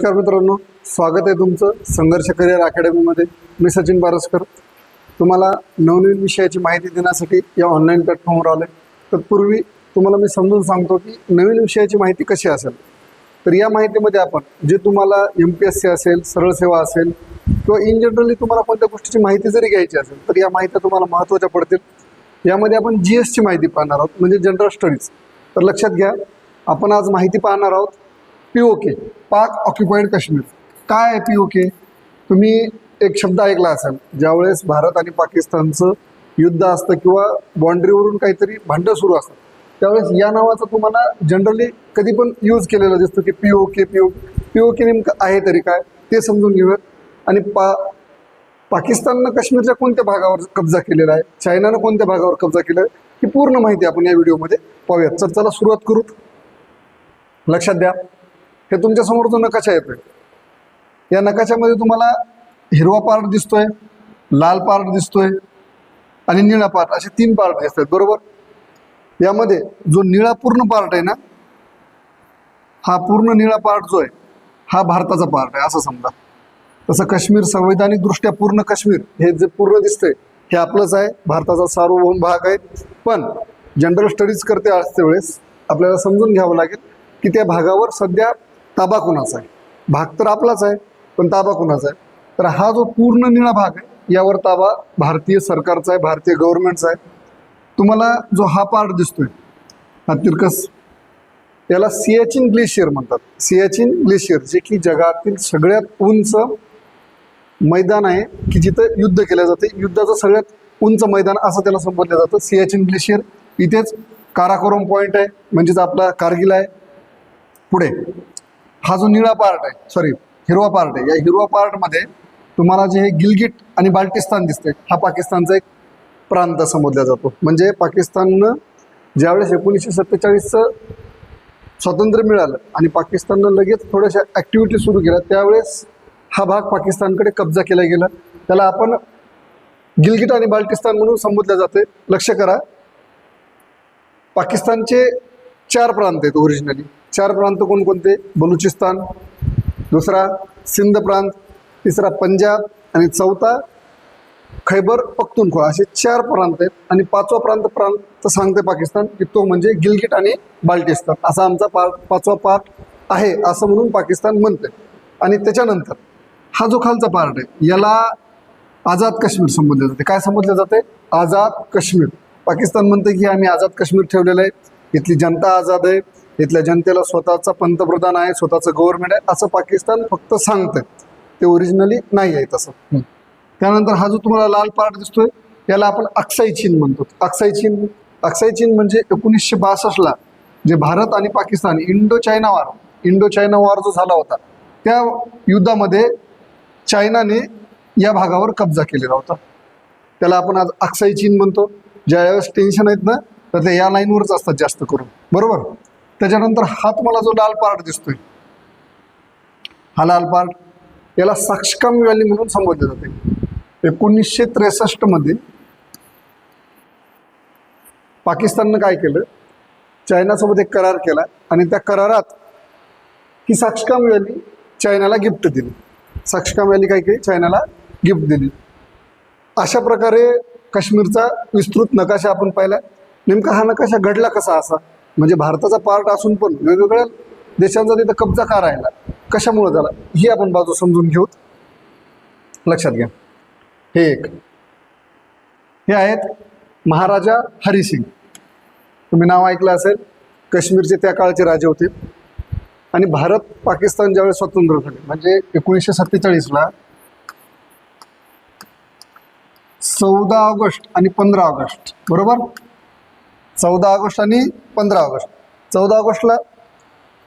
नमस्कार मित्रांनो स्वागत आहे तुमचं संघर्ष करिअर अकॅडमीमध्ये. मी सचिन बारसकर. तुम्हाला नवनवीन विषयाची माहिती देण्यासाठी या ऑनलाईन प्लॅटफॉर्मवर आलो तर तत्पूर्वी तुम्हाला मी समजून सांगतो की नवीन विषयाची माहिती कशी असेल? तर या माहितीमध्ये आपण जे तुम्हाला एम पी एस सी असेल सरळ सेवा असेल किंवा इन जनरली तुम्हाला कोणत्या गोष्टीची माहिती जरी घ्यायची असेल तर या माहित्या तुम्हाला महत्त्वाच्या पडतील. यामध्ये आपण जी एसची माहिती पाहणार आहोत म्हणजे जनरल स्टडीज तर लक्षात घ्या आपण आज माहिती पाहणार आहोत पी ओ के पाक ऑक्युपाईड काश्मीर. काय आहे पी ओ के तुम्ही एक शब्द ऐकला असाल. ज्यावेळेस भारत आणि पाकिस्तानचं युद्ध असतं किंवा बाँड्रीवरून काहीतरी भांडं सुरू असतं त्यावेळेस या नावाचं तुम्हाला जनरली कधी पण यूज केलेलं दिसतं की P O K P O P O K नेमकं आहे तरी काय ते समजून घेऊयात. आणि पा पाकिस्ताननं काश्मीरच्या कोणत्या भागावर कब्जा केलेला आहे चायनानं कोणत्या भागावर कब्जा केला आहे ही पूर्ण माहिती आपण या व्हिडिओमध्ये पाहूयात. तर चला सुरुवात करू. लक्षात द्या. हे तुमच्यासमोर जो नकाशा येतोय. या नकाशामध्ये तुम्हाला हिरवा पार्ट दिसतोय लाल पार्ट दिसतोय आणि निळा पार्ट असे तीन पार्ट दिसत आहेत बरोबर? यामध्ये जो निळा पूर्ण पार्ट आहे ना हा पूर्ण निळा पार्ट जो आहे हा भारताचा पार्ट आहे असं समजा. तसं काश्मीर संवैधानिक दृष्ट्या पूर्ण काश्मीर हे जे पूर्ण दिसतंय हे आपलंच आहे भारताचा सार्वभौम भाग आहे. पण जनरल स्टडीज करते असते वेळेस आपल्याला समजून घ्यावं लागेल की त्या भागावर सध्या ताबा कुणाचा आहे? भाग तर आपलाच आहे पण ताबा कुणाचा आहे? तर हा जो पूर्ण निळा भाग आहे यावर ताबा भारतीय सरकारचा आहे भारतीय गव्हर्नमेंटचा आहे. तुम्हाला जो हा पार्ट दिसतोय हा तिरकस याला सियाचिन ग्लेशियर म्हणतात. सियाचिन ग्लेशियर जे की जगातील सगळ्यात उंच मैदान आहे की जिथं युद्ध केलं जाते. युद्धाचं सगळ्यात उंच मैदान असं त्याला संबोधलं जातं. सियाचिन ग्लेशियर इथेच काराकोरम पॉईंट आहे म्हणजेच आपला कारगिल आहे. पुढे हा जो निळा पार्ट आहे सॉरी हिरवा पार्ट आहे. या हिरवा पार्टमध्ये तुम्हाला जे हे गिलगिट आणि बाल्टिस्तान दिसते हा पाकिस्तानचा एक प्रांत समजला जातो. म्हणजे पाकिस्ताननं ज्यावेळेस एकोणीसशे सत्तेचाळीसचं स्वातंत्र्य मिळालं आणि पाकिस्ताननं लगेच थोड्याशा ॲक्टिव्हिटी सुरू केल्या त्यावेळेस हा भाग पाकिस्तानकडे कब्जा केला गेला. त्याला आपण गिलगिट आणि बाल्टिस्तान म्हणून संबोधलं जाते लक्ष करा. पाकिस्तानचे चार प्रांत आहेत ओरिजिनली चार प्रांत कोणकोणते? बलुचिस्तान दुसरा सिंध प्रांत तिसरा पंजाब आणि चौथा खैबर पख्तुनखोळा असे चार प्रांत आहेत. आणि पाचवा प्रांत प्रांत सांगते पाकिस्तान की तो म्हणजे गिलगिट आणि बाल्टिस्तान. असा आमचा पा पाचवा पार्ट आहे असं म्हणून पाकिस्तान म्हणते आणि त्याच्यानंतर हा जो खालचा पार्ट आहे याला आझाद काश्मीर संबोधले जाते काय संबोधले जाते आझाद काश्मीर. पाकिस्तान म्हणते की आम्ही आझाद काश्मीर ठेवलेलं आहे. इथली जनता आझाद आहे. इथल्या जनतेला स्वतःचा पंतप्रधान आहे स्वतःचं गव्हर्नमेंट आहे असं पाकिस्तान फक्त सांगतंय. ते ओरिजिनली नाही आहे तसं. त्यानंतर हा जो तुम्हाला लाल पार्ट दिसतोय याला आपण अक्साई चीन म्हणतो. अक्साई चीन अक्साई चीन म्हणजे एकोणीसशे बासष्टला जे भारत आणि Pakistan Indo China war Indo China war जो झाला होता त्या युद्धामध्ये चायनाने या भागावर कब्जा केलेला होता. त्याला आपण आज अक्साई चीन म्हणतो. ज्यावेळेस टेन्शन आहेत ना तर ते या लाईनवरच असतात जास्त करून. बरोबर? त्याच्यानंतर हा तुम्हाला जो लाल पार्ट दिसतोय. हा लाल पार्ट याला साक्षकाम व्हॅली म्हणून संबोधले जाते. एकोणीसशे त्रेसष्टमध्ये पाकिस्ताननं काय केलं? चायनासोबत एक करार केला आणि त्या करारात ही साक्षकाम व्हॅली चायनाला गिफ्ट दिली. साक्षकाम व्हॅली काय केली? चायनाला गिफ्ट दिली. अशा प्रकारे काश्मीरचा विस्तृत नकाशा आपण पाहिला. नेमका हा नकाशा घडला कसा असा? म्हणजे भारताचा पार्ट असून पण वेगवेगळ्या देशांचा तिथं कब्जा का राहिला? कशामुळे झाला? ही आपण बाजू समजून घेऊत लक्षात घ्या. हे एक. हे आहेत महाराजा हरिसिंग. तुम्ही नाव ऐकलं असेल. काश्मीरचे त्या काळचे राजे होते. आणि भारत पाकिस्तान ज्यावेळेस स्वतंत्र झाले म्हणजे एकोणीसशे सत्तेचाळीसला चौदा ऑगस्ट आणि पंधरा ऑगस्ट. बरोबर? चौदा ऑगस्ट आणि पंधरा ऑगस्ट. चौदा ऑगस्टला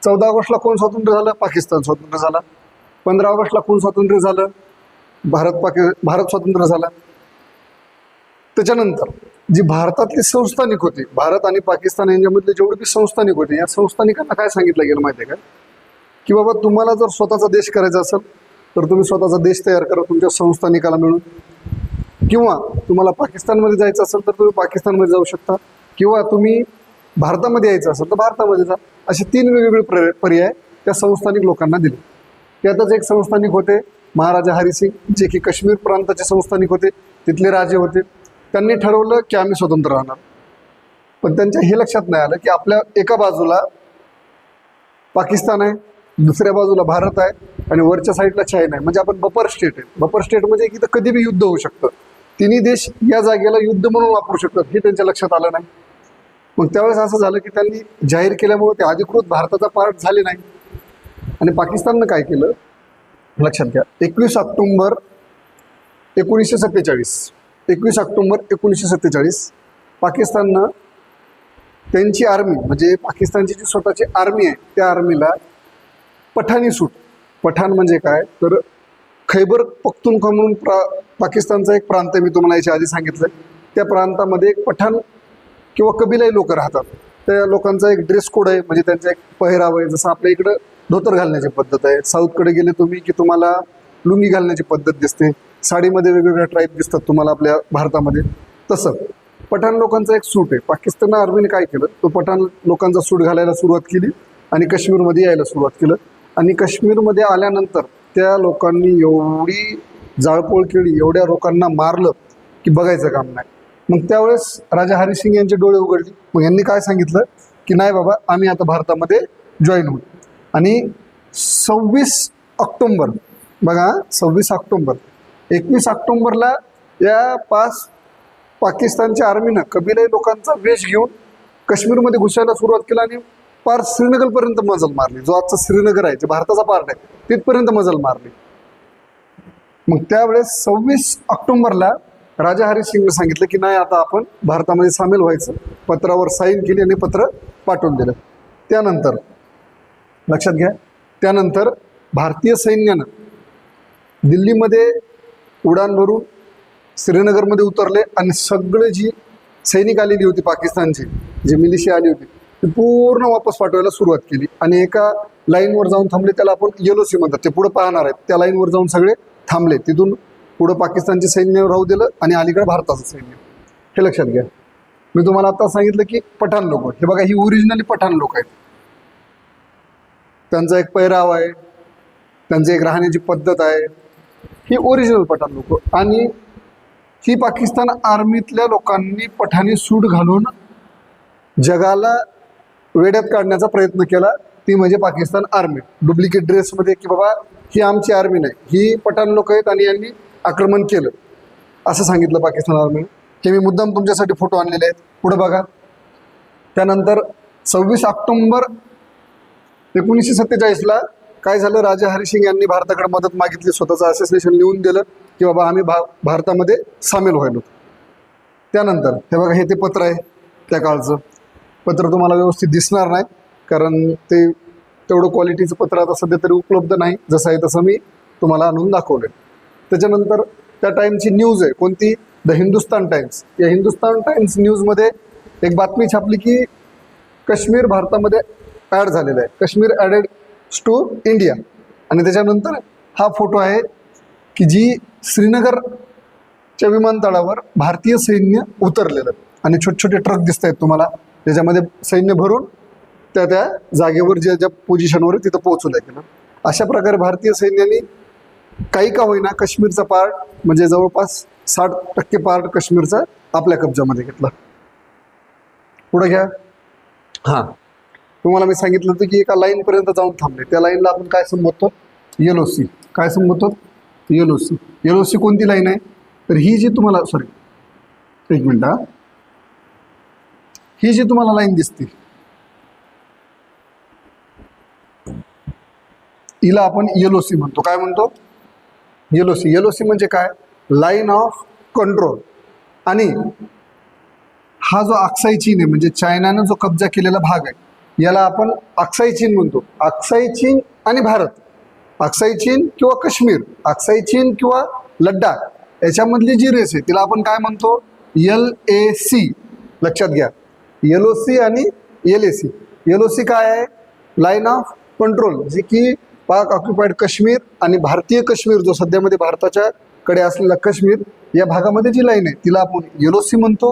चौदा ऑगस्टला कोण स्वातंत्र्य झालं? पाकिस्तान स्वातंत्र्य झाला. पंधरा ऑगस्टला कोण स्वातंत्र्य झालं? भारत पाकि भारत स्वातंत्र्य झाला. त्याच्यानंतर जी भारतातली संस्थानिक होती भारत आणि पाकिस्तान यांच्यामधले जेवढे बी संस्थानिक होते या संस्थानिकांना काय सांगितलं गेलं माहिती आहे का? की बाबा तुम्हाला जर स्वतःचा देश करायचा असेल तर तुम्ही स्वतःचा देश तयार करा तुमच्या संस्थानिकाला मिळून. किंवा तुम्हाला पाकिस्तानमध्ये जायचं असेल तर तुम्ही पाकिस्तानमध्ये जाऊ शकता. किंवा तुम्ही भारतामध्ये यायचं असेल तर भारतामध्ये जा. असे तीन वेगवेगळे पर्याय पर्याय त्या संस्थानिक लोकांना दिले. त्यातच एक संस्थानिक होते महाराजा हरिसिंग जे की काश्मीर प्रांताचे संस्थानिक होते. तिथले राजे होते. त्यांनी ठरवलं की आम्ही स्वतंत्र राहणार. पण त्यांच्या हे लक्षात नाही आलं की आपल्या एका बाजूला पाकिस्तान आहे दुसऱ्या बाजूला भारत आहे आणि वरच्या साईडला चायना आहे. म्हणजे आपण बपर स्टेट आहे. बपर स्टेट म्हणजे की कधी बी युद्ध होऊ शकतं. तिन्ही देश या जागेला युद्ध म्हणून वापरू शकतात हे त्यांच्या लक्षात आलं नाही. मग त्यावेळेस असं झालं की त्यांनी जाहीर केल्यामुळे ते अधिकृत भारताचा पार्ट झाले नाही. आणि पाकिस्ताननं काय केलं? लक्षात घ्या. एकवीस ऑक्टोंबर एकोणीसशे सत्तेचाळीस. एकवीस ऑक्टोंबर एकोणीसशे सत्तेचाळीस. पाकिस्ताननं त्यांची आर्मी म्हणजे पाकिस्तानची जी स्वतःची आर्मी आहे त्या आर्मीला पठाणी सूट. पठाण म्हणजे काय? तर खैबर पख्तूनख्वा म्हणून प्रा पाकिस्तानचा एक प्रांत आहे मी तुम्हाला याच्या आधी सांगितलं त्या प्रांतामध्ये एक पठाण किंवा कबिलाई लोक राहतात. त्या लोकांचा एक ड्रेस कोड आहे म्हणजे त्यांचा एक पहिराव आहे जसं आपल्या इकडं धोतर घालण्याची पद्धत आहे. साऊथकडे गेले तुम्ही की तुम्हाला लुंगी घालण्याची पद्धत दिसते. साडीमध्ये वेगवेगळ्या ट्राईब दिसतात तुम्हाला आपल्या भारतामध्ये. तसं पठाण लोकांचा एक सूट आहे. पाकिस्तान आर्मीने काय केलं? तो पठाण लोकांचा सूट घालायला सुरुवात केली आणि काश्मीरमध्ये यायला सुरुवात केलं. आणि काश्मीरमध्ये आल्यानंतर त्या लोकांनी एवढी जाळपोळ केली एवढ्या लोकांना मारलं की बघायचं काम नाही. मग त्यावेळेस राजा हरिसिंग यांचे डोळे उघडले. मग यांनी काय सांगितलं? की नाही बाबा आम्ही आता भारतामध्ये जॉईन होऊ. आणि सव्वीस ऑक्टोंबर बघा सव्वीस ऑक्टोंबर. एकवीस ऑक्टोंबरला या पाच पाकिस्तानच्या आर्मीनं कबिलाई लोकांचा वेश घेऊन काश्मीरमध्ये घुसायला सुरुवात केला आणि पार श्रीनगरपर्यंत मजल मारली. जो आजचा श्रीनगर आहे जे भारताचा पार्ट आहे तिथपर्यंत मजल मारली. मग त्यावेळेस सव्वीस ऑक्टोंबरला राजा हरिसिंगने सांगितलं की नाही आता आपण भारतामध्ये सामील व्हायचं. पत्रावर साईन केली आणि पत्र पाठवून दिलं. त्यानंतर लक्षात घ्या त्यानंतर भारतीय सैन्यानं दिल्लीमध्ये उडान भरून श्रीनगरमध्ये उतरले आणि सगळे जी सैनिक आलेली होती पाकिस्तानची जी मिलिशिया आली होती ती पूर्ण वापस पाठवायला सुरुवात केली. आणि एका लाईनवर जाऊन थांबले त्याला आपण येलो सी म्हणतात. ते पुढे पाहणार आहेत. त्या लाईनवर जाऊन सगळे थांबले. तिथून पुढं पाकिस्तानचे सैन्य राहू दिलं आणि अलीकडे भारताचं सैन्य. हे लक्षात घ्या. मी तुम्हाला आता सांगितलं की पठाण लोक. हे बघा ही ओरिजिनली पठाण लोक आहेत. त्यांचा एक पैराव आहे. त्यांची एक राहण्याची पद्धत आहे. ही ओरिजिनल पठाण लोक. आणि ही पाकिस्तान आर्मीतल्या लोकांनी पठाणी सूट घालून जगाला वेड्यात काढण्याचा प्रयत्न केला. ती म्हणजे पाकिस्तान आर्मी डुप्लिकेट ड्रेसमध्ये की बाबा ही आमची आर्मी नाही. ही पठाण लोक आहेत आणि यांनी आक्रमण केलं. असं सांगितलं पाकिस्तान आर्मीने. हे मी मुद्दाम तुमच्यासाठी फोटो आणलेले आहेत. पुढं बघा. त्यानंतर सव्वीस ऑक्टोंबर एकोणीसशे सत्तेचाळीसला काय झालं? राजा हरिसिंग यांनी भारताकडे मदत मागितली. स्वतःचं असोसिएशन लिहून दिलं की बाबा आम्ही भा भारतामध्ये सामील व्हायलो. त्यानंतर हे बघा हे ते पत्र आहे त्या काळचं. पत्र तुम्हाला व्यवस्थित दिसणार नाही कारण ते तेवढं क्वालिटीचं पत्र आता सध्या तरी उपलब्ध नाही. जसं आहे तसं मी तुम्हाला आणून दाखवलं त्याच्यानंतर त्या टाईमची न्यूज आहे. कोणती? The Hindustan Times. या हिंदुस्तान टाइम्स न्यूजमध्ये एक बातमी छापली की काश्मीर भारतामध्ये ॲड झालेला आहे. Kashmir added to India. आणि त्याच्यानंतर हा फोटो आहे की जी श्रीनगरच्या विमानतळावर भारतीय सैन्य उतरलेलं. आणि छोटे छोटे ट्रक दिसत आहेत तुम्हाला. त्याच्यामध्ये सैन्य भरून त्या त्या जागेवर ज्या ज्या पोझिशनवर तिथं पोहोचवलं गेलं. अशा प्रकारे भारतीय सैन्याने काही का होईना काश्मीरचा पार्ट म्हणजे जवळपास साठ टक्के पार्ट काश्मीरचा आपल्या कब्जामध्ये घेतला. पुढे घ्या. हां. तुम्हाला मी सांगितलं होतं की एका लाईनपर्यंत जाऊन थांबले. त्या लाईनला आपण काय संबोधतो? येलो सी काय संबोधतो? येलो सी येलो सी कोणती लाईन आहे? तर ही जी तुम्हाला सॉरी एक मिनिट हा. ही जी तुम्हाला लाईन दिसते हिला आपण येलो सी म्हणतो. काय म्हणतो? येलो सी येलो सी म्हणजे काय? लाईन ऑफ कंट्रोल आणि हा जो अक्साई चीन आहे म्हणजे चायनानं जो कब्जा केलेला भाग आहे याला आपण अक्साई चीन म्हणतो. अक्साई चीन आणि भारत. अक्साई चीन किंवा काश्मीर. अक्साई चीन किंवा लड्डाख याच्यामधली जी रेस आहे तिला आपण काय म्हणतो? एल ए सी लक्षात घ्या. येलो सी आणि L A C L O C काय आहे? लाईन ऑफ कंट्रोल जी की पाक ऑक्युपाईड काश्मीर आणि भारतीय काश्मीर जो सध्यामध्ये भारताच्या कडे असलेला काश्मीर या भागामध्ये जी लाईन आहे तिला आपण येलो सी म्हणतो.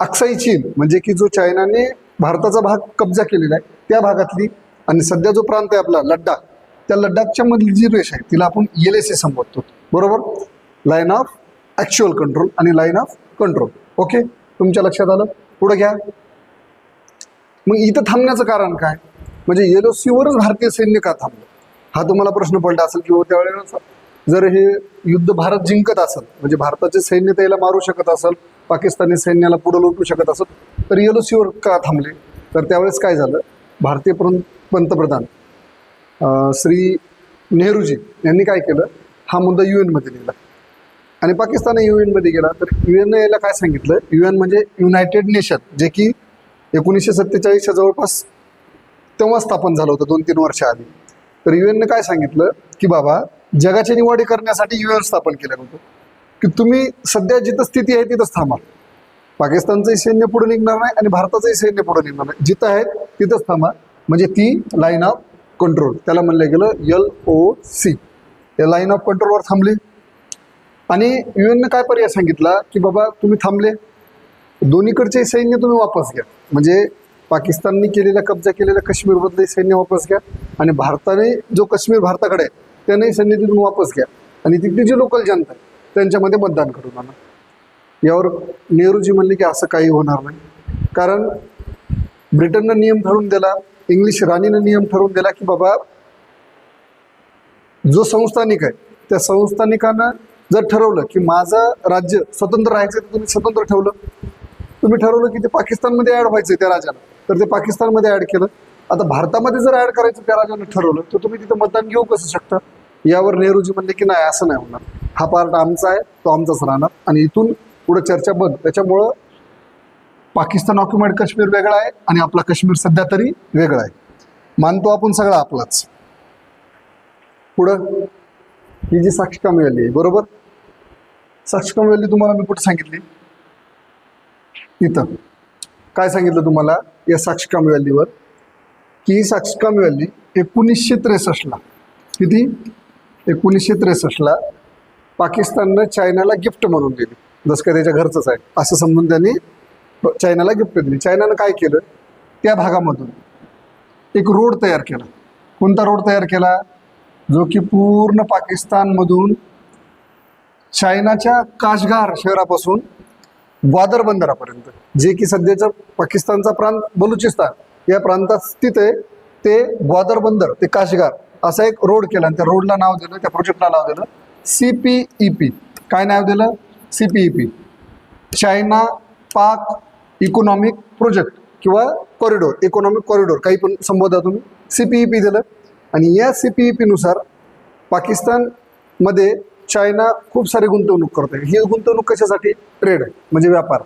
अक्साई चीन म्हणजे की जो चायनाने भारताचा भाग कब्जा केलेला आहे त्या भागातली आणि सध्या जो प्रांत आहे आपला लड्डाख त्या लड्डाखच्या मधली जी रेष आहे तिला आपण एल एस ए संबोधतो बरोबर? लाईन ऑफ ॲक्च्युअल कंट्रोल आणि लाईन ऑफ कंट्रोल ओके तुमच्या लक्षात आलं? पुढं घ्या. मग इथं थांबण्याचं कारण काय? म्हणजे एलओसीवरच भारतीय सैन्य का थांबलं? हा तुम्हाला प्रश्न पडला असेल किंवा त्यावेळेला जर हे युद्ध भारत जिंकत असेल म्हणजे भारताचे सैन्य त्याला मारू शकत असेल पाकिस्तानी सैन्याला पुढे लोटू शकत असेल तर एलओसीवर का थांबले? तर त्यावेळेस काय झालं? भारतीय पंतप्रधान श्री नेहरूजी यांनी काय केलं? हा मुद्दा यू एनमध्ये लिहिला आणि पाकिस्तान यू एनमध्ये गेला तर यू एन याला काय सांगितलं? यू एन म्हणजे युनायटेड नेशन जे की एकोणीसशे सत्तेचाळीसच्या जवळपास तेव्हा स्थापन झालं होतं दोन तीन वर्षाआधी तर यू एनने काय सांगितलं की बाबा जगाची निवाडी करण्यासाठी यू एन स्थापन केलं होतं. की तुम्ही सध्या जिथं स्थिती आहे तिथंच थांबा. पाकिस्तानचंही सैन्य पुढे निघणार नाही आणि भारताचंही सैन्य पुढे निघणार नाही. जिथं आहेत तिथंच थांबा. म्हणजे ती लाईन ऑफ कंट्रोल त्याला म्हणलं गेलं एल ओ सी या लाईन ऑफ कंट्रोलवर थांबली. आणि यू एननं काय पर्याय सांगितला की बाबा तुम्ही थांबले. दोन्हीकडचे सैन्य तुम्ही वापस घ्या. म्हणजे पाकिस्तानने केलेला कब्जा केलेला काश्मीरमधले सैन्य वापस घ्या आणि भारताने जो काश्मीर भारताकडे आहे त्याने सैन्य तिथून वापस घ्या. आणि तिथली जी लोकल जनता आहे त्यांच्यामध्ये मतदान करून आणा यावर नेहरूजी म्हणले की असं काही होणार नाही. कारण ब्रिटननं नियम ठरवून दिला इंग्लिश राणीनं नियम ठरवून दिला की बाबा जो संस्थानिक आहे त्या संस्थानिकानं जर ठरवलं की माझं राज्य स्वतंत्र राहायचं तर तुम्ही स्वतंत्र ठेवलं. तुम्ही ठरवलं की ते पाकिस्तानमध्ये ॲड व्हायचं त्या राजाला. तर ते पाकिस्तानमध्ये ॲड केलं. आता भारतामध्ये जर ॲड करायचं त्या राजानं ठरवलं तर तुम्ही तिथं मतदान घेऊ कसं शकता? यावर नेहरूजी म्हणले की नाही असं नाही होणार. हा पार्ट आमचा आहे तो आमचाच राहणार. आणि इथून पुढे चर्चा बंद त्याच्यामुळं पाकिस्तान ऑक्युमेंट काश्मीर वेगळा आहे आणि आपला काश्मीर सध्या तरी वेगळा आहे. मानतो आपण सगळा आपलाच. पुढं ही जी साक्षीकाम मिळाली आहे बरोबर? साक्षीकाम मिळाली तुम्हाला मी कुठं सांगितली? इथं. काय सांगितलं तुम्हाला? या साक्षीकाम व्हॅलीवर की ही साक्षीकाम व्हॅली एकोणीसशे त्रेसष्टला किती? एकोणीसशे त्रेसष्टला पाकिस्ताननं चायनाला गिफ्ट म्हणून दिली. जसं काय त्याच्या घरचंच आहे. असं समजून त्यांनी चायनाला गिफ्ट दिली. चायनानं काय केलं? त्या भागामधून एक रोड तयार केला. कोणता रोड तयार केला? जो की पूर्ण पाकिस्तानमधून चायनाच्या काशगार शहरापासून ग्वादर बंदरापर्यंत. जे की सध्याचं पाकिस्तानचा प्रांत बलुचिस्तान या प्रांतात स्थित आहे ते ग्वादर बंदर ते काशगार असा एक रोड केला आणि त्या रोडला नाव दिलं त्या प्रोजेक्टला नाव दिलं सी पी ई पी काय नाव दिलं? C P E P China Pak economic project किंवा कॉरिडोर इकॉनॉमिक कॉरिडोर काही पण संबोधा तुम्ही सी पी ई पी दिलं. आणि या सी पी ई पीनुसार पाकिस्तानमध्ये चायना खूप सारी गुंतवणूक करते ही गुंतवणूक कशासाठी? ट्रेड म्हणजे व्यापार.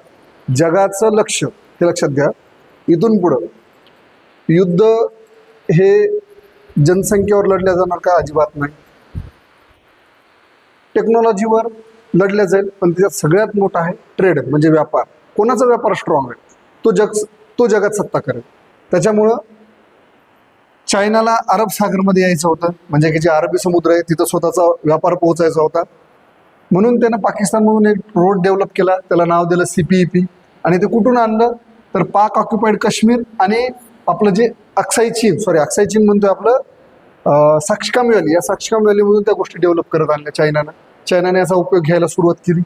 जगाचं लक्ष हे लक्षात घ्या. इथून पुढं युद्ध हे जनसंख्येवर लढल्या जाणार का? अजिबात नाही. टेक्नॉलॉजीवर लढल्या जाईल पण त्याच्यात सगळ्यात मोठा आहे ट्रेड म्हणजे व्यापार. कोणाचा व्यापार स्ट्रॉंग आहे? तो जग तो जगात सत्ता करेल. त्याच्यामुळं चायनाला अरब सागरमध्ये यायचं होतं. म्हणजे की जे अरबी समुद्र आहे तिथं स्वतःचा व्यापार पोहोचायचा होता. म्हणून त्यानं पाकिस्तानमधून एक रोड डेव्हलप केला. त्याला नाव दिलं सी पी ई पी आणि ते कुठून आणलं? तर पाक ऑक्युपाईड काश्मीर आणि आपलं जे अक्साई चीन सॉरी अक्साई चीन म्हणतोय आपलं साक्षकाम व्हॅली या साक्षकाम व्हॅलीमधून त्या गोष्टी डेव्हलप करत आणल्या चायनानं. चायनाने याचा उपयोग घ्यायला सुरुवात केली.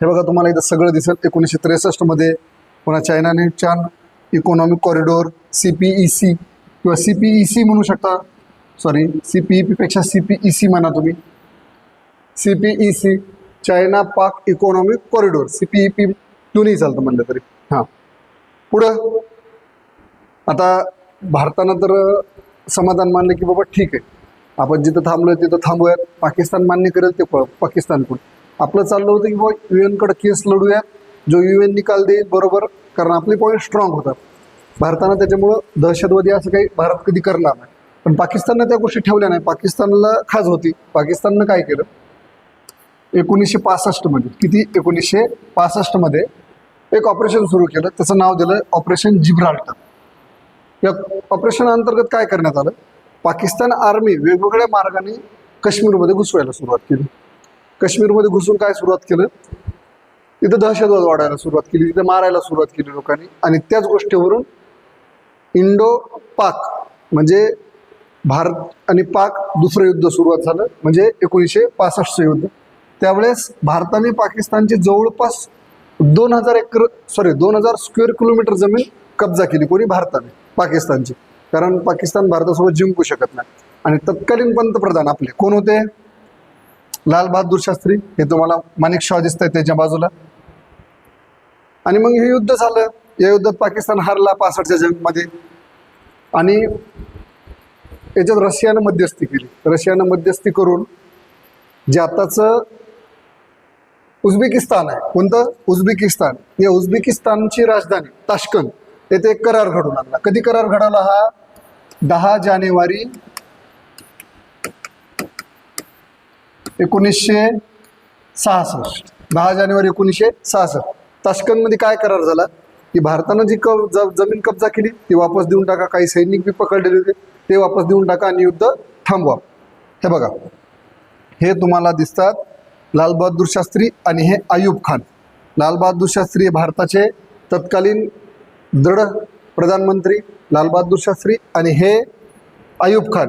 हे बघा तुम्हाला इथं सगळं दिसेल. एकोणीसशे त्रेसष्टमध्ये पुन्हा चायनाने चान economic corridor C P E C किंवा सी पी ई सी म्हणू शकता. सॉरी सी पी ई पीपेक्षा सी पी ई सी म्हणा तुम्ही. C P E C China Pak economic corridor C P E P दोन्ही चालतं म्हणलं तरी. हां. पुढं. आता भारतानं तर समाधान मानलं की बाबा ठीक आहे. आपण जिथं थांबलोय तिथं थांबूयात. पाकिस्तान मान्य करेल ते पाकिस्तानकडून. आपलं चाललं होतं की बाबा यू एनकडं केस लढूयात. जो यू एन निकाल देईल बरोबर. कारण आपले पॉईंट स्ट्रॉंग होतात. भारतानं त्याच्यामुळं दहशतवादी असं काही भारत कधी करणार नाही. पण पाकिस्ताननं त्या गोष्टी ठेवल्या नाही. पाकिस्तानला खाज होती. पाकिस्ताननं काय केलं? एकोणीसशे पासष्टमध्ये किती? एकोणीसशे पासष्टमध्ये एक ऑपरेशन सुरू केलं. त्याचं नाव दिलं ऑपरेशन जिब्राल्टर. या ऑपरेशन अंतर्गत काय करण्यात आलं? पाकिस्तान आर्मी वेगवेगळ्या मार्गाने काश्मीरमध्ये घुसवायला सुरुवात केली. काश्मीरमध्ये घुसून काय सुरुवात केलं? तिथं दहशतवाद वाढायला सुरुवात केली. तिथं मारायला सुरुवात केली लोकांनी. आणि त्याच गोष्टीवरून इंडो पाक म्हणजे भारत आणि पाक दुसरं युद्ध सुरुवात झालं म्हणजे एकोणीसशे पासष्टचं युद्ध. त्यावेळेस भारताने पाकिस्तानची जवळपास दोन हजार एकर सॉरी दोन हजार स्क्वेअर किलोमीटर जमीन कब्जा केली कोणी? भारताने पाकिस्तानची. कारण पाकिस्तान भारतासोबत जिंकू शकत नाही. आणि तत्कालीन पंतप्रधान आपले कोण होते? लाल बहादूर शास्त्री हे तुम्हाला माणिक शॉ दिसत आहेत त्याच्या बाजूला. आणि मग हे युद्ध झालं. या युद्धात पाकिस्तान हारला पासष्टच्या जंगमध्ये. आणि याच्यात रशियानं मध्यस्थी केली. रशियानं मध्यस्थी करून जे आताचं उझबेकिस्तान आहे. कोणतं? उझबेकिस्तान. या उझबेकिस्तानची राजधानी ताशकंद. येथे एक करार घडून आणला. कधी करार घडवला हा? दहा जानेवारी एकोणीसशे सहासष्ट. दहा जानेवारी एकोणीसशे सहासष्ट. ताशकंदमध्ये काय करार झाला? की भारतानं जी क ज जमीन कब्जा केली ती वापस देऊन टाका. काही सैनिक बी पकडलेले होते ते वापस देऊन टाका आणि युद्ध थांबवा. हे बघा. हे तुम्हाला दिसतात लालबहादूर शास्त्री आणि हे आयुब खान. लालबहादूर शास्त्री हे भारताचे तत्कालीन दृढ प्रधानमंत्री लालबहादूर शास्त्री आणि हे आयुब खान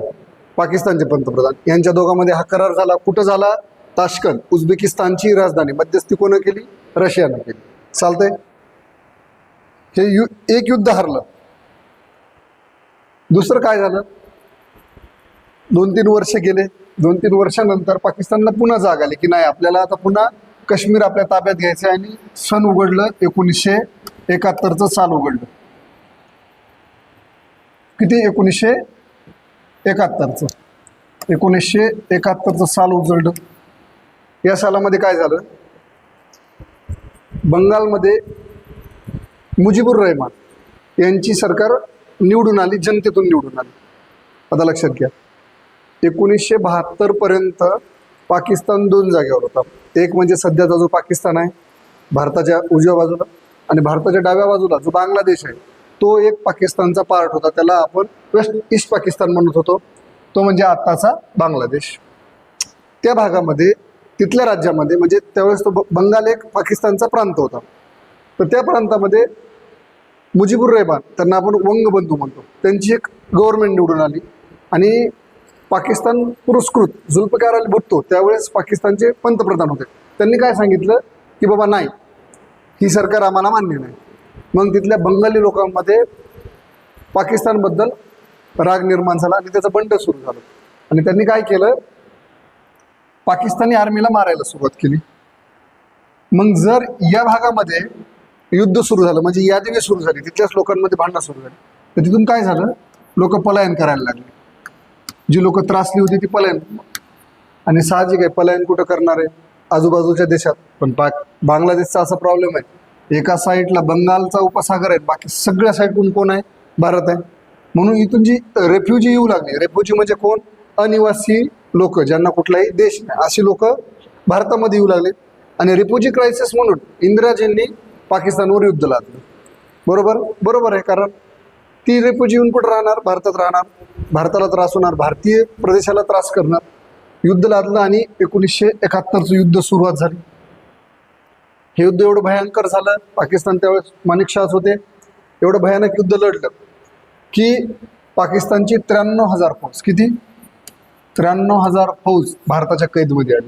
पाकिस्तानचे पंतप्रधान. यांच्या दोघांमध्ये हा करार झाला. कुठं झाला? ताशकंद उझबेकिस्तानची राजधानी. मध्यस्थी कोणं केली? रशियानं केली. चालतंय? हे यु एक युद्ध हरलं. दुसरं काय झालं? दोन तीन वर्ष गेले. दोन तीन वर्षानंतर पाकिस्तानला पुन्हा जाग आली की नाही आपल्याला आता पुन्हा काश्मीर आपल्या ताब्यात घ्यायचं आहे आणि सन उघडलं एकोणीसशे एकाहत्तरचं साल उघडलं. किती? एकोणीसशे एकाहत्तरचं. एकोणीसशे एकाहत्तरचं साल उजळलं या सालामध्ये काय झालं? बंगालमध्ये मुजीबुर रहमान यांची सरकार निवडून आली जनतेतून निवडून आली. आता लक्षात घ्या. एकोणीसशे बहात्तरपर्यंत पाकिस्तान दोन जागेवर होता. एक म्हणजे सध्याचा जो पाकिस्तान आहे भारताच्या उजव्या बाजूला आणि भारताच्या डाव्या बाजूला जो बांगलादेश आहे तो एक पाकिस्तानचा पार्ट होता. त्याला आपण वेस्ट ईस्ट पाकिस्तान म्हणत होतो. तो म्हणजे आत्ताचा बांगलादेश. त्या भागामध्ये तिथल्या राज्यामध्ये म्हणजे त्यावेळेस तो ब- बंगाल एक पाकिस्तानचा प्रांत होता. तर त्या प्रांतामध्ये मुजीबुर रेहमान त्यांना आपण वंगबंधू म्हणतो. त्यांची एक गव्हर्नमेंट निवडून आली. आणि पाकिस्तान पुरस्कृत जुल्फकार अली भुट्टो त्यावेळेस पाकिस्तानचे पंतप्रधान होते. त्यांनी काय सांगितलं? की बाबा नाही ही सरकार आम्हाला मान्य नाही. मग तिथल्या बंगाली लोकांमध्ये पाकिस्तानबद्दल राग निर्माण झाला आणि त्याचं बंड सुरू झालं. आणि त्यांनी काय केलं? पाकिस्तानी आर्मीला मारायला सुरुवात केली. मग जर या भागामध्ये युद्ध सुरू झालं म्हणजे यादवी सुरू झाली तिथल्याच लोकांमध्ये भांडणं सुरू झाली. तर तिथून काय झालं? लोक पलायन करायला लागले. जी लोक त्रासली होती ती पलायन. आणि साहजिक आहे पलायन कुठं करणार आहे? आजूबाजूच्या देशात. पण पाक बांगलादेशचा असा प्रॉब्लेम आहे. एका साईडला बंगालचा उपसागर आहे बाकी सगळ्या साईडकडून कोण आहे? भारत आहे. म्हणून इथून जी रेफ्युजी येऊ लागली. रेफ्युजी म्हणजे कोण? अनिवासी लोक ज्यांना कुठलाही देश नाही. अशी लोक भारतामध्ये येऊ लागले. आणि रेफ्युजी क्रायसिस म्हणून इंदिराजींनी पाकिस्तानवर युद्ध लागलं. बरोबर? बरोबर आहे कारण ती रेफ्युजी येऊन कुठं राहणार? भारतात राहणार. भारताला त्रास होणार. भारतीय प्रदेशाला त्रास करणार. युद्ध लादलं आणि एकोणीसशे एकाहत्तरचं युद्ध सुरुवात झाली. हे युद्ध एवढं भयंकर झालं. पाकिस्तान त्यावेळेस माणिक शाहच होते. एवढं भयानक युद्ध लढलं की पाकिस्तानची त्र्याण्णव हजार फौज किती? त्र्याण्णव हजार फौज भारताच्या कैदमध्ये आली.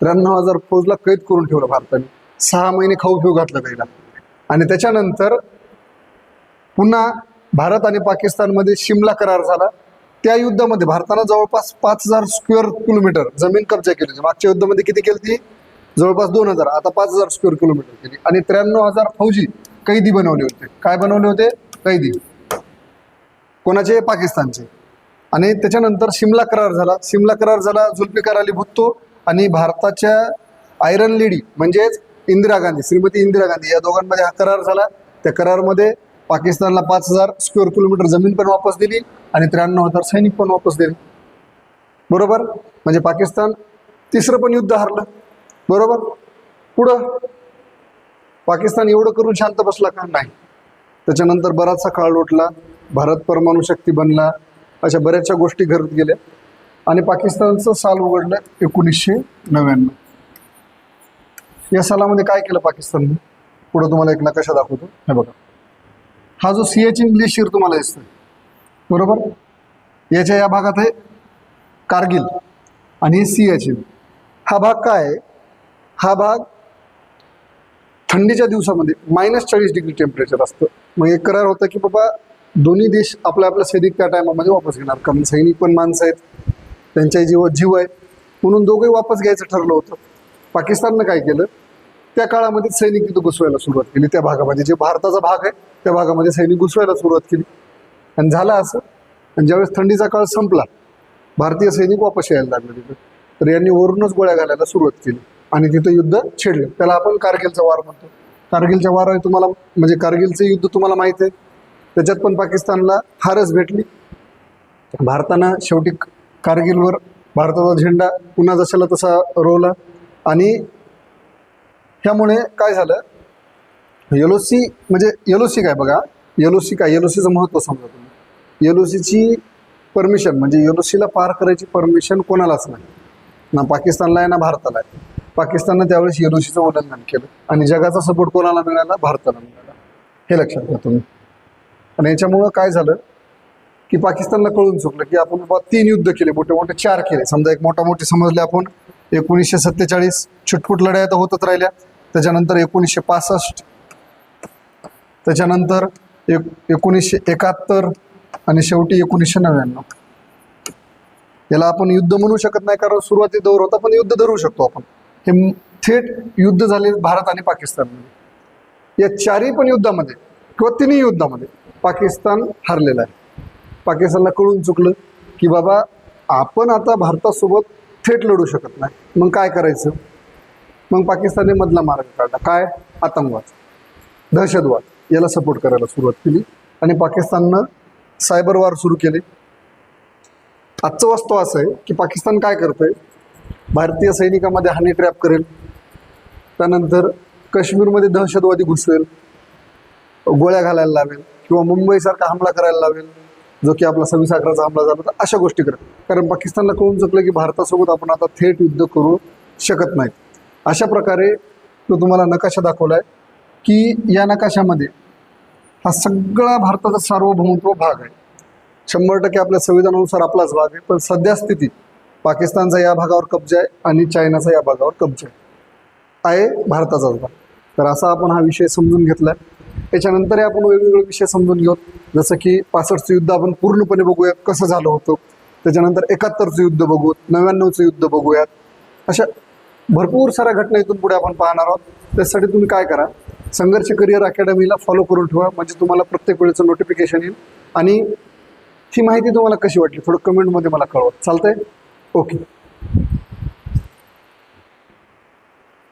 त्र्याण्णव हजार फौजला कैद करून ठेवलं भारताने. सहा महिने खाऊ पिऊ घातलं त्याला. आणि त्याच्यानंतर पुन्हा भारत आणि पाकिस्तानमध्ये शिमला करार झाला. त्या युद्धामध्ये भारतानं जवळपास पाच हजार स्क्वेअर किलोमीटर जमीन कब्जा केली होती. मागच्या युद्धामध्ये किती केली ती जवळपास दोन हजार. आता पाच हजार स्क्वेअर किलोमीटर केली. आणि त्र्याण्णव हजार फौजी कैदी बनवले होते. काय बनवले होते? कैदी. कोणाचे? पाकिस्तानचे. आणि त्याच्यानंतर शिमला करार झाला. शिमला करार झाला जुल्फिकार अली भुत्तो आणि भारताच्या आयरन लेडी म्हणजेच इंदिरा गांधी श्रीमती इंदिरा गांधी या दोघांमध्ये हा करार झाला. त्या करारमध्ये पाकिस्तानला पाच हजार स्क्वेअर किलोमीटर जमीन पण वापस दिली आणि त्र्याण्णव हजार सैनिक पण वापस दिले. बरोबर? म्हणजे पाकिस्तान तिसरं पण युद्ध हरलं. बरोबर? पुढं? पाकिस्तान एवढं करून शांत बसला का? नाही. त्याच्यानंतर बराचसा काळ लोटला. भारत परमाणू शक्ती बनला. अशा बऱ्याचशा गोष्टी घडत गेल्या. आणि पाकिस्तानचं साल उघडलं एकोणीसशे नव्याण्णव. या सालामध्ये काय केलं पाकिस्तानने? पुढं तुम्हाला एक नकाशा दाखवतो. हे बघा. हा जो सियाचिन ग्लेशियर तुम्हाला दिसतोय. बरोबर? याच्या या भागात आहे कारगिल आणि सियाचीन हा भाग काय आहे? हा भाग थंडीच्या दिवसामध्ये मायनस चाळीस डिग्री टेम्परेचर असतं. मग एक करार होतं की बाबा दोन्ही देश आपल्या आपल्या सैनिक त्या टायमामध्ये वापस घेणार. कारण सैनिक पण माणसं आहेत. त्यांच्या जीव जीव आहे. म्हणून दोघंही वापस घ्यायचं ठरलं होतं. पाकिस्ताननं काय केलं? त्या काळामध्ये सैनिक तिथं घुसवायला सुरुवात केली. त्या भागामध्ये जे भारताचा भाग आहे त्या भागामध्ये सैनिक घुसवायला सुरुवात केली. आणि झालं असं. आणि ज्यावेळेस थंडीचा काळ संपला भारतीय सैनिक वापस यायला लागले तिथं. तर यांनी वरूनच गोळ्या घालायला सुरुवात केली. आणि तिथं युद्ध छेडलं. त्याला आपण कारगिलचा वार म्हणतो. कारगिलच्या वार आहे तुम्हाला म्हणजे कारगिलचं युद्ध तुम्हाला माहीत आहे. त्याच्यात पण पाकिस्तानला हारच भेटली. भारतानं शेवटी कारगिलवर भारताचा झेंडा पुन्हा जशाला तसा रोवला. आणि ह्यामुळे काय झालं? येलोसी म्हणजे येलोसी काय बघा? येलोसी काय? येलोसीचं महत्त्व समजा तुम्ही. येलोसीची परमिशन म्हणजे येलोसीला पार करायची परमिशन कोणालाच नाही. ना पाकिस्तानला आहे ना भारताला आहे. पाकिस्ताननं त्यावेळेस येलोसीचं उल्लंघन केलं. आणि जगाचा सपोर्ट कोणाला मिळाला? भारताला मिळाला. हे लक्षात घ्या तुम्ही. आणि याच्यामुळं काय झालं? की पाकिस्तानला कळून चुकलं की आपण बाबा तीन युद्ध केले मोठे मोठे चार केले. समजा एक मोठा मोठे समजले आपण एकोणीसशे सत्तेचाळीस. छुटपुट लढाया तर होतच राहिल्या. त्याच्यानंतर एकोणीसशे पासष्ट. त्याच्यानंतर एक एकोणीसशे एकाहत्तर आणि शेवटी एकोणीसशे नव्याण्णव. याला आपण युद्ध म्हणू शकत नाही कारण सुरुवाती दौर होता पण युद्ध धरू शकतो आपण. हे थेट युद्ध झाले भारत आणि पाकिस्तानमध्ये या चारही पण युद्धामध्ये किंवा तिन्ही युद्धामध्ये पाकिस्तान हरलेला आहे. पाकिस्तानला कळून चुकलं की बाबा आपण आता भारतासोबत थेट लढू शकत नाही. मग काय करायचं? मग पाकिस्तानने मधला मार्ग काढला. काय? आतंकवाद. दहशतवाद. याला सपोर्ट करायला सुरुवात केली. आणि पाकिस्ताननं सायबर वार सुरू केले. आजचं वास्तव असं आहे की पाकिस्तान काय करतंय? भारतीय सैनिकामध्ये हानी ट्रॅप करेल. त्यानंतर काश्मीरमध्ये दहशतवादी घुसवेल गोळ्या घालायला लावेल. किंवा मुंबईसारखा हमला करायला लावेल. जो की आपला सव्वीस अकराचा हमला झाला होता अशा गोष्टी करत. कारण पाकिस्तानला कळून चुकलं की भारतासोबत आपण आता थेट युद्ध करू शकत नाही अशा प्रकारे तो तुम्हाला नकाशा दाखवला आहे की या नकाशामध्ये हा सगळा भारताचा सार्वभौमत्व भाग आहे. शंभर टक्के आपल्या संविधानानुसार आपलाच भाग आहे पण सध्या स्थितीत पाकिस्तानचा या भागावर कब्जा आहे आणि चायनाचा या भागावर कब्जा आहे. आहे भारताचाच भाग. तर असा आपण हा विषय समजून घेतला आहे त्याच्यानंतरही आपण वेगवेगळे विषय समजून घेऊ जसं की पासष्टचं युद्ध आपण पूर्णपणे बघूयात कसं झालं होतं. त्याच्यानंतर एकाहत्तरचं युद्ध बघू नव्याण्णवचं युद्ध बघूयात. अशा भरपूर साऱ्या घटना इथून पुढे आपण पाहणार आहोत. त्यासाठी तुम्ही काय करा संघर्ष करिअर अकॅडमीला फॉलो करून ठेवा म्हणजे तुम्हाला प्रत्येक वेळेचं नोटिफिकेशन येईल. आणि ही माहिती तुम्हाला कशी वाटली थोडं कमेंटमध्ये मला कळवा. चालतंय? ओके